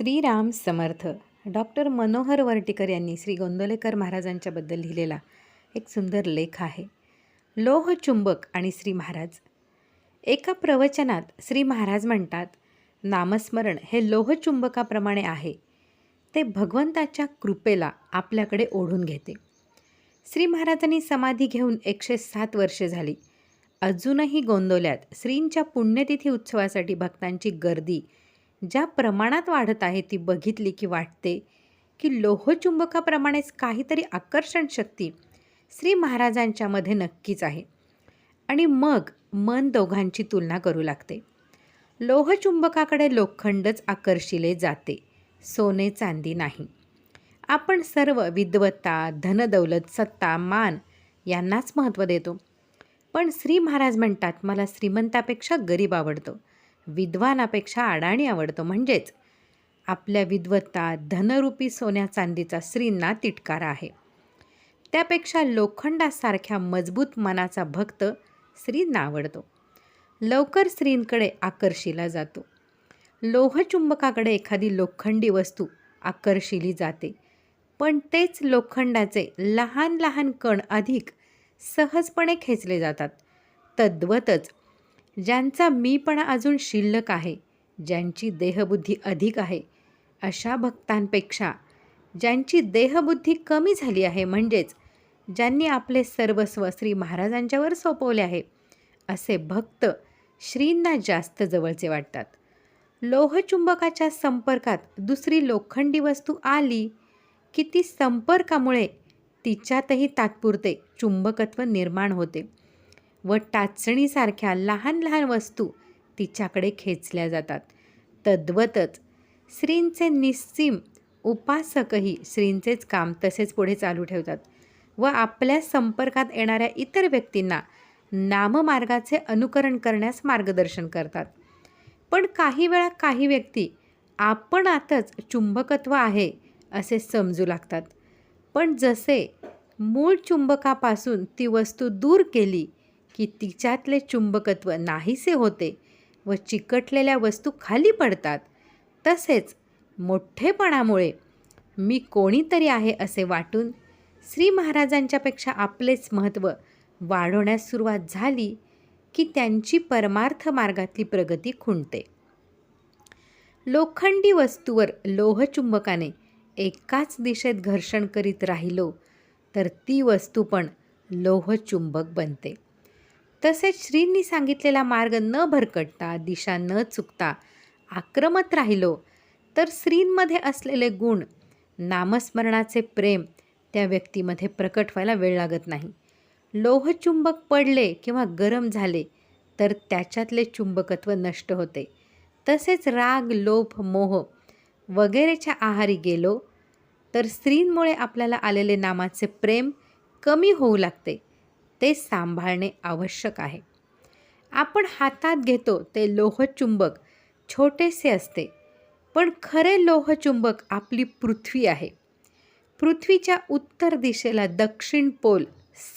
Shriram Samarth doctor Manohar Vartikar यांनी श्री गोंदवलेकर महाराजांच्याबद्दल लिहिलेला एक सुंदर लेख आहे. लोह चुंबक आणि श्री महाराज. एका प्रवचनात श्री महाराज म्हणतात नामस्मरण हे लोहचुंबकाप्रमाणे आहे. ते भगवंताच्या कृपेला आपल्याकडे ओढून घेते. श्री महाराजांनी समाधी घेऊन एकशे सात वर्षे झाली. अजूनही गोंदवल्यात श्रींच्या पुण्यतिथी उत्सवासाठी भक्तांची गर्दी ज्या प्रमाणात वाढत आहे ती बघितली की वाटते की लोहचुंबकाप्रमाणेच काहीतरी आकर्षण शक्ती श्री महाराजांच्यामध्ये नक्कीच आहे. आणि मग मन दोघांची तुलना करू लागते. लोहचुंबकाकडे लोखंडच आकर्षिले जाते सोने चांदी नाही. आपण सर्व विद्वत्ता धनदौलत सत्ता मान यांनाच महत्त्व देतो. पण श्री महाराज म्हणतात मला श्रीमंतापेक्षा गरीब आवडतो. विद्वानापेक्षा अडाणी आवडतो. म्हणजेच आपल्या विद्वत्ता धनरूपी सोन्या चांदीचा श्रींना तिटकारा आहे. त्यापेक्षा लोखंडासारख्या मजबूत मनाचा भक्त श्रींना आवडतो. लवकर श्रींकडे आकर्षिला जातो. लोहचुंबकाकडे एखादी लोखंडी वस्तू आकर्षिली जाते. पण तेच लोखंडाचे लहान लहान कण अधिक सहजपणे खेचले जातात. तद्वतच ज्यांचा मीपणा अजून शिल्लक आहे ज्यांची देहबुद्धी अधिक आहे अशा भक्तांपेक्षा ज्यांची देहबुद्धी कमी झाली आहे म्हणजेच ज्यांनी आपले सर्वस्व श्री महाराजांच्यावर सोपवले आहे असे भक्त श्रींना जास्त जवळचे वाटतात. लोहचुंबकाच्या संपर्कात दुसरी लोखंडी वस्तू आली की ती संपर्कामुळे तिच्यातही तात्पुरते चुंबकत्व निर्माण होते. व टाचणीसारख्या लहान लहान वस्तू तिच्याकडे खेचल्या जातात. तद्वतच श्रींचे निस्सीम उपासकही श्रींचेच काम तसेच पुढे चालू ठेवतात व आपल्या संपर्कात येणाऱ्या इतर व्यक्तींना नाममार्गाचे अनुकरण करण्यास मार्गदर्शन करतात. पण काही वेळा काही व्यक्ती आपणातच चुंबकत्व आहे असे समजू लागतात. पण जसे मूळ चुंबकापासून ती वस्तू दूर केली की तिच्यातले चुंबकत्व नाहीसे होते व चिकटलेल्या वस्तू खाली पडतात. तसेच मोठेपणामुळे मी कोणीतरी आहे असे वाटून श्री महाराजांच्यापेक्षा आपलेच महत्त्व वाढवण्यास सुरुवात झाली की त्यांची परमार्थ मार्गातली प्रगती खुंटते. लोखंडी वस्तूवर लोहचुंबकाने एकाच दिशेत घर्षण करीत राहिलो तर ती वस्तू पण लोहचुंबक बनते. तसेच श्रींनी सांगितलेला मार्ग न भरकटता दिशा न चुकता आक्रमत राहिलो तर श्रींमध्ये असलेले गुण नामस्मरणाचे प्रेम त्या व्यक्तीमध्ये प्रकट व्हायला वेळ लागत नाही. लोहचुंबक पडले किंवा गरम झाले तर त्याच्यातले चुंबकत्व नष्ट होते. तसेच राग लोभ मोह वगैरेच्या आहारी गेलो तर स्त्रींमुळे आपल्याला आलेले नामाचे प्रेम कमी होऊ लागते. ते सांभाळणे आवश्यक आहे. आपण हातात घेतो ते लोहचुंबक छोटेसे असते पण खरे लोहचुंबक आपली पृथ्वी आहे. पृथ्वीच्या उत्तर दिशेला दक्षिण पोल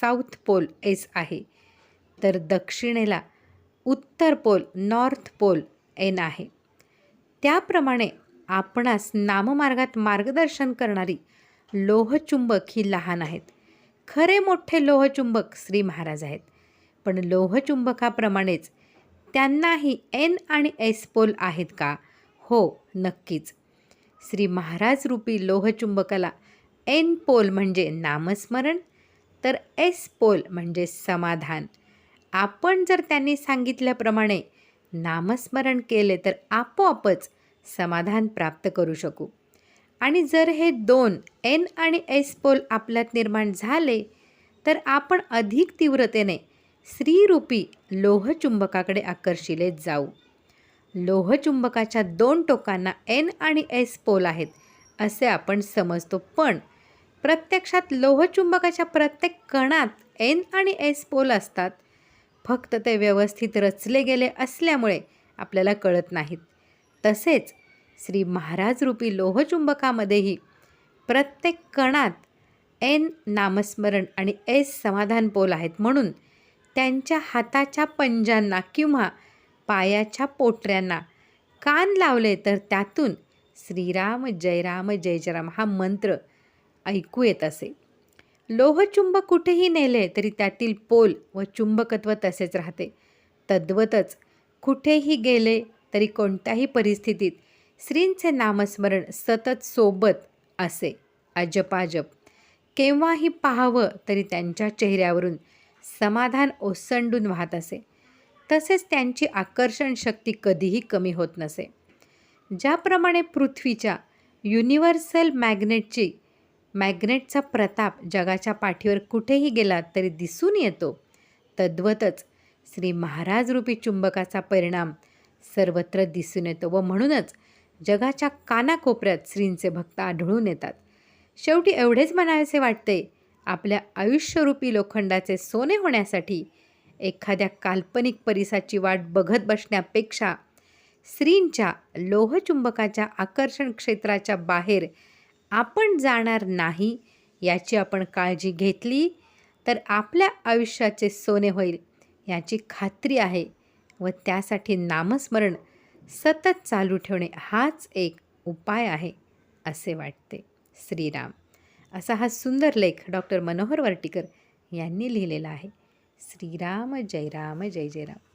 साऊथ पोल एस आहे. तर दक्षिणेला उत्तर पोल नॉर्थ पोल एन आहे. त्याप्रमाणे आपणास नाममार्गात मार्गदर्शन करणारी लोहचुंबक ही लहान आहेत. खरे मोठे लोहचुंबक श्री महाराज आहेत. पण लोहचुंबकाप्रमाणेच त्यांनाही एन आणि एस पोल आहेत का? हो नक्कीच. श्री महाराज रूपी लोहचुंबकाला एन पोल म्हणजे नामस्मरण तर एस पोल म्हणजे समाधान. आपण जर त्यांनी सांगितल्याप्रमाणे नामस्मरण केले तर आपोआपच समाधान प्राप्त करू शकू. आणि जर हे दोन एन आणि एस पोल आपल्यात निर्माण झाले तर आपण अधिक तीव्रतेने स्त्रीरूपी लोहचुंबकाकडे आकर्षिले जाऊ. लोहचुंबकाच्या दोन टोकांना एन आणि एस पोल आहेत असे आपण समजतो. पण प्रत्यक्षात लोहचुंबकाच्या प्रत्येक कणात एन आणि एस पोल असतात. फक्त ते व्यवस्थित रचले गेले असल्यामुळे आपल्याला कळत नाहीत. तसेच श्री महाराज रूपी लोहचुंबकामध्येही प्रत्येक कणात एन नामस्मरण आणि एस समाधान पोल आहेत म्हणून त्यांच्या हाताच्या पंजांना किंवा पायाच्या पोटऱ्यांना कान लावले तर त्यातून श्रीराम जयराम जय जयराम हा मंत्र ऐकू येत असे. लोहचुंबक कुठेही नेले तरी त्यातील पोल व चुंबकत्व तसेच राहते. तद्वतच कुठेही गेले तरी कोणत्याही परिस्थितीत श्रींचे नामस्मरण सतत सोबत असे. अजपाजप. केव्हाही पाहावं तरी त्यांच्या चेहऱ्यावरून समाधान ओसंडून वाहत असे. तसेच त्यांची आकर्षण शक्ती कधीही कमी होत नसे. ज्याप्रमाणे पृथ्वीच्या युनिव्हर्सल मॅग्नेटची मॅग्नेटचा प्रताप जगाच्या पाठीवर कुठेही गेला तरी दिसून येतो. तद्वतच श्री महाराज रूपी चुंबकाचा परिणाम सर्वत्र दिसून येतो व म्हणूनच जगाच्या कानाकोपऱ्यात श्रींचे भक्त आढळून येतात. शेवटी एवढेच म्हणावेसे वाटते आपल्या आयुष्यरूपी लोखंडाचे सोने होण्यासाठी एखाद्या काल्पनिक परिसाची वाट बघत बसण्यापेक्षा श्रींच्या लोहचुंबकाच्या आकर्षण क्षेत्राच्या बाहेर आपण जाणार नाही याची आपण काळजी घेतली तर आपल्या आयुष्याचे सोने होईल याची खात्री आहे व त्यासाठी नामस्मरण सतत चालू ठेवणे हाच एक उपाय आहे असे वाटते. श्रीराम. असा हा सुंदर लेख डॉक्टर मनोहर वर्टीकर यांनी लिहिलेला आहे. श्रीराम जय राम जय जय राम.